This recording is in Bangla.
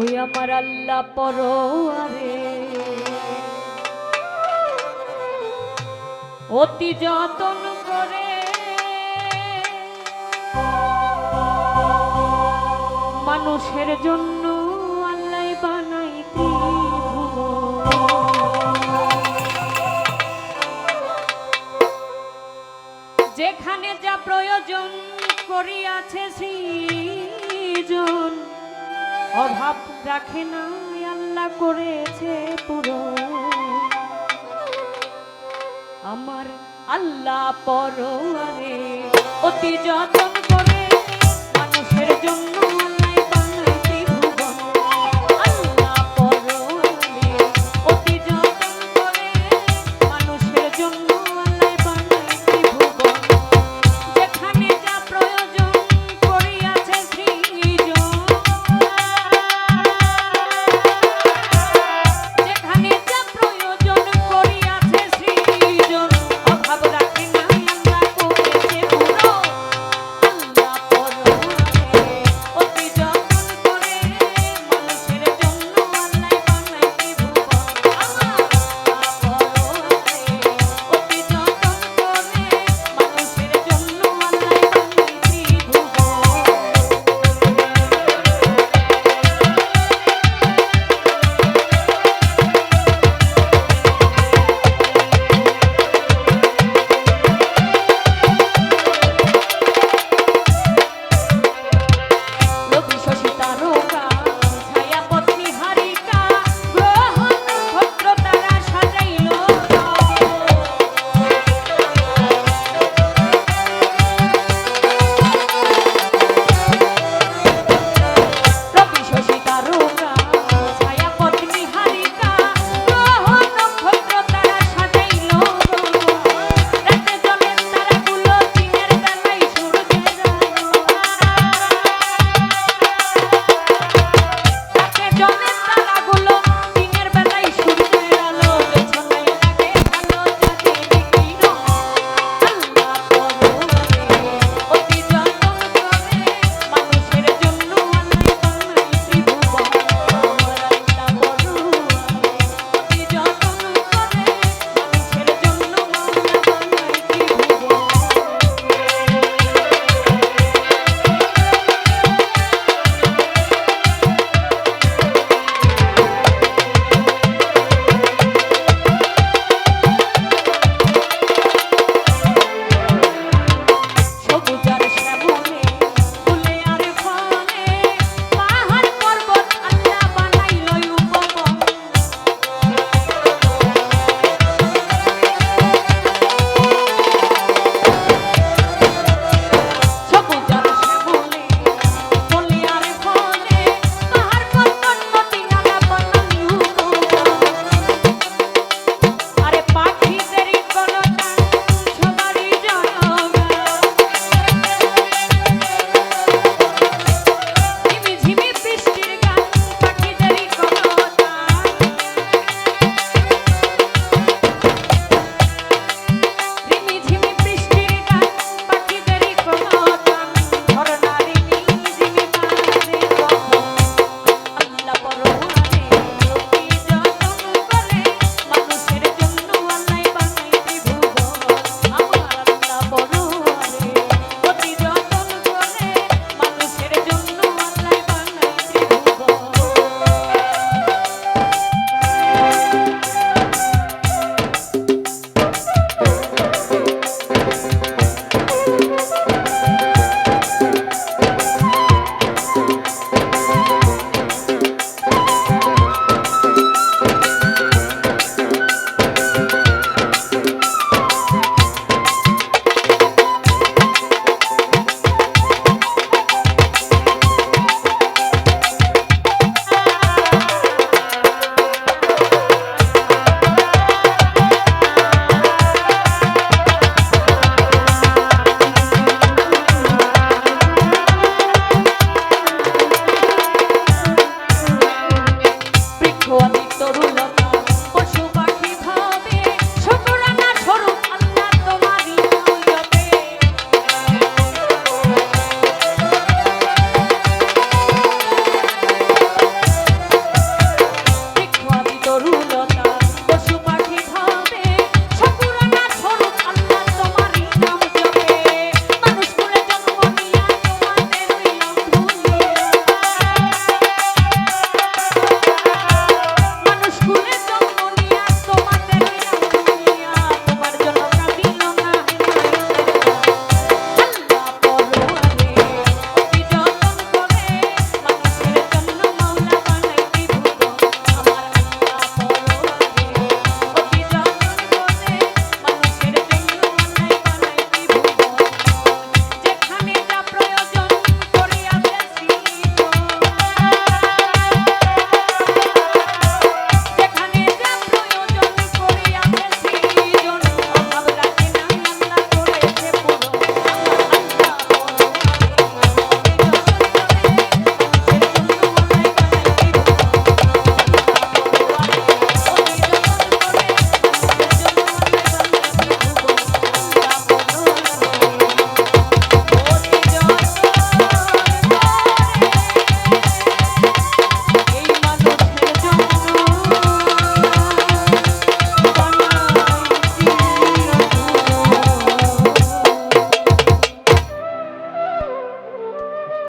ওই আমার আল্লাহ পরোয়ারে। অতি যতন করে মানুষের জন্য আল্লাহ বানাইতে যেখানে যা প্রয়োজন করিয়াছে সৃজন অভাব রাখে না আল্লাহ করেছে পুরো। আমার আল্লাহ পরোয়ারে অতি যতন করে মানুষের জন্য